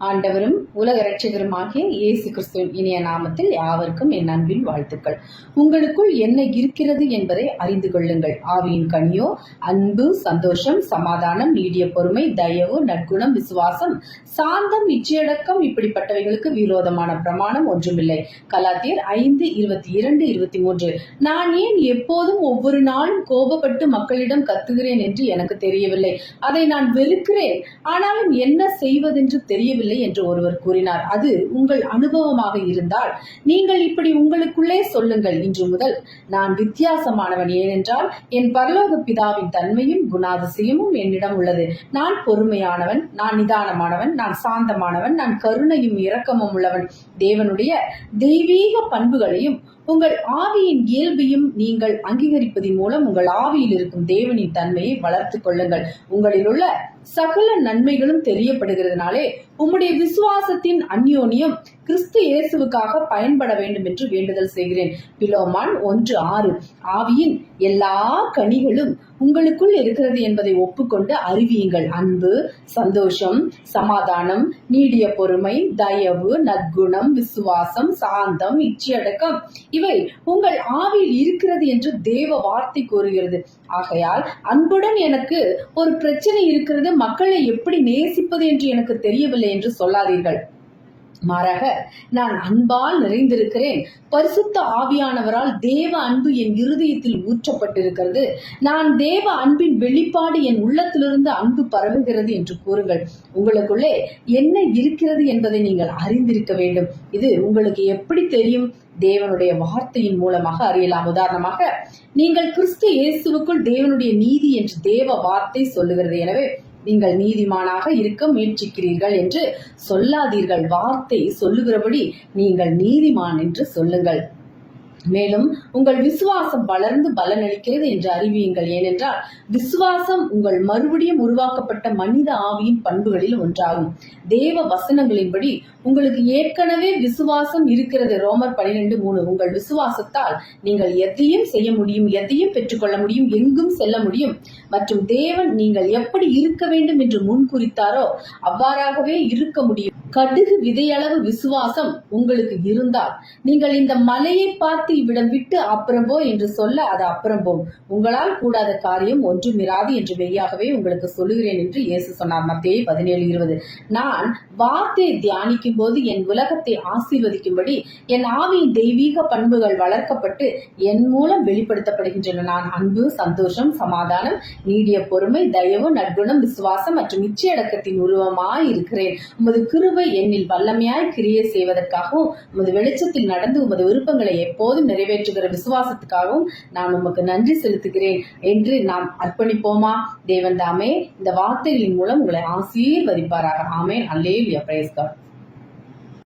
ஆண்டவரும் உலக இரட்சகருமாகிய இயேசு கிறிஸ்துவின் இனிய நாமத்தில் யாவருக்கும் என் அன்பின் வாழ்த்துக்கள். உங்களுக்குள் என்ன இருக்கிறது என்பதை அறிந்து கொள்ளுங்கள். ஆவியின் கனியோ அன்பு சந்தோஷம் சமாதானம் நீடிய பொறுமை தயவு நற்குணம் விசுவாசம் சாந்தம் நிச்சயடக்கம் இப்படிப்பட்டவைகளுக்கு விரோதமான பிரமாணம் ஒன்றுமில்லை. கலாத்தியர் ஐந்து இருபத்தி இரண்டு இருபத்தி மூன்று. நான் ஏன் எப்போதும் ஒவ்வொரு நாளும் கோபப்பட்டு மக்களிடம் கத்துகிறேன் என்று எனக்கு தெரியவில்லை. அதை நான் வெறுக்கிறேன். ஆனாலும் என்ன செய்வதென்று தெரியவில்லை என்று ஒருவர் கூறினார். அது உங்கள் அனுபவமாக இருந்தால் நீங்கள் இப்படி உங்களுக்குள்ளே சொல்லுங்கள் இன்று முதல். நான் வித்தியாசமானவன் ஏனென்றால் என் பரலோக பிதாவின் தன்மையும் குணாதிசயமும் என்னிடம் உள்ளது. நான் பொறுமையானவன் நான் நிதானமானவன் நான் சாந்தமானவன் நான் கருணையும் இரக்கமும் உள்ளவன். தேவனுடைய தெய்வீக பண்புகளையும் உங்கள் ஆவியின் இயல்பையும் நீங்கள் அங்கீகரிப்பதன் மூலம் உங்கள் ஆவியில் இருக்கும் தேவனின் தன்மையை வளர்த்துக் கொள்ளுங்கள். உங்களில் உள்ள சகல நன்மைகளும் தெரியப்படுகிறதுனாலே உம்முடைய விசுவாசத்தின் அந்யோன்யம் கிறிஸ்து இயேசுவுக்காக பயன்பட வேண்டும் என்று வேண்டுதல் செய்கிறேன். பிலோமான் ஒன்று ஆறு. ஆவியின் எல்லா கனிகளும் உங்களுக்குள் இருக்கிறது என்பதை ஒப்புக்கொண்டு அறிவியுங்கள். அன்பு சந்தோஷம் சமாதானம் நீடிய பொறுமை தயவு நற்குணம் விசுவாசம் சாந்தம் இச்சையடக்கம். இவை உங்கள் ஆவியில் இருக்கிறது என்று தேவ வார்த்தை கூறுகிறது. ஆகையால் அன்புடன் எனக்கு ஒரு பிரச்சனை இருக்கிறது. மக்களை எப்படி நேசிப்பது என்று எனக்கு தெரியவில்லை என்று சொல்லாதீர்கள். மாறாக நான் அன்பால் நிறைந்திருக்கிறேன். பரிசுத்த ஆவியானவரால் தேவ அன்பு என் இருதயத்தில் ஊற்றப்பட்டிருக்கிறது. நான் தேவ அன்பின் வெளிப்பாடு என் உள்ளத்திலிருந்து அன்பு பரவுகிறது என்று கூறுங்கள். உங்களுக்குள்ளே என்ன இருக்கிறது என்பதை நீங்கள் அறிந்திருக்க வேண்டும். இது உங்களுக்கு எப்படி தெரியும்? தேவனுடைய வார்த்தையின் மூலமாக அறியலாம். உதாரணமாக நீங்கள் கிறிஸ்து இயேசுவுக்குள் தேவனுடைய நீதி என்று தேவ வார்த்தை சொல்லுகிறது. எனவே நீங்கள் நீதிமானாக இருக்க முயற்சிக்கிறீர்கள் என்று சொல்லாதீர்கள். வார்த்தை சொல்லுகிறபடி நீங்கள் நீதிமான் என்று சொல்லுங்கள். மேலும் உங்கள் விசுவாசம் வளர்ந்து பலனளிக்கிறது என்று அறிவியுங்கள். ஏனென்றால் விசுவாசம் உங்கள் மறுபடியும் உருவாக்கப்பட்ட மனித ஆவியின் பண்புகளில் ஒன்றாகும். தேவ வசனங்களின்படி உங்களுக்கு ஏற்கனவே விசுவாசம் இருக்கிறது. ரோமர் பனிரெண்டு மூணு உங்கள் விசுவாசத்தால் நீங்கள் எதையும் செய்ய முடியும் எதையும் பெற்றுக்கொள்ள முடியும் எங்கும் செல்ல முடியும். மற்றும் தேவன் நீங்கள் எப்படி இருக்க வேண்டும் என்று முன்குறித்தாரோ அவ்வாறாகவே இருக்க முடியும். கடுகு விதையளவு விசுவாசம் உங்களுக்கு இருந்தால் நீங்கள் இந்த மலையை பார்த்து இவ்விடம் விட்டு அப்புறம்போ என்று சொல்ல அது அப்புறம்போம் உங்களால் கூடாத காரியம் ஒன்றும் இராது என்று மெய்யாகவே உங்களுக்கு சொல்லுகிறேன் என்று இயேசு சொன்னார். மத்திய பதினேழு இருபது. நான் வார்த்தையை தியானிக்கும் போது என் உலகத்தை ஆசீர்வதிக்கும்படி என் ஆவியின் தெய்வீக பண்புகள் வளர்க்கப்பட்டு என் மூலம் வெளிப்படுத்தப்படுகின்றன. நான் அன்பு சந்தோஷம் சமாதானம் நீடிய பொறுமை தயவு நற்குணம் விசுவாசம் மற்றும் இச்சையடக்கத்தின் உருவமாய் இருக்கிறேன் உமது கிருபை என்னில் வல்லமையாய் கிரியை செய்வதற்காகவும் உமது வெளிச்சத்தில் நடந்து உமது விருப்பங்களை எப்போதும் நிறைவேற்றுகிற விசுவாசத்துக்காகவும் நான் உமக்கு நன்றி செலுத்துகிறேன் என்று நாம் அர்ப்பணிப்போமா? தேவன் தாமே இந்த வார்த்தைகளின் மூலம் உங்களை ஆசீர்வதிப்பாராக. ஆமேன். அல்லேலியா பிரேஸ்கார்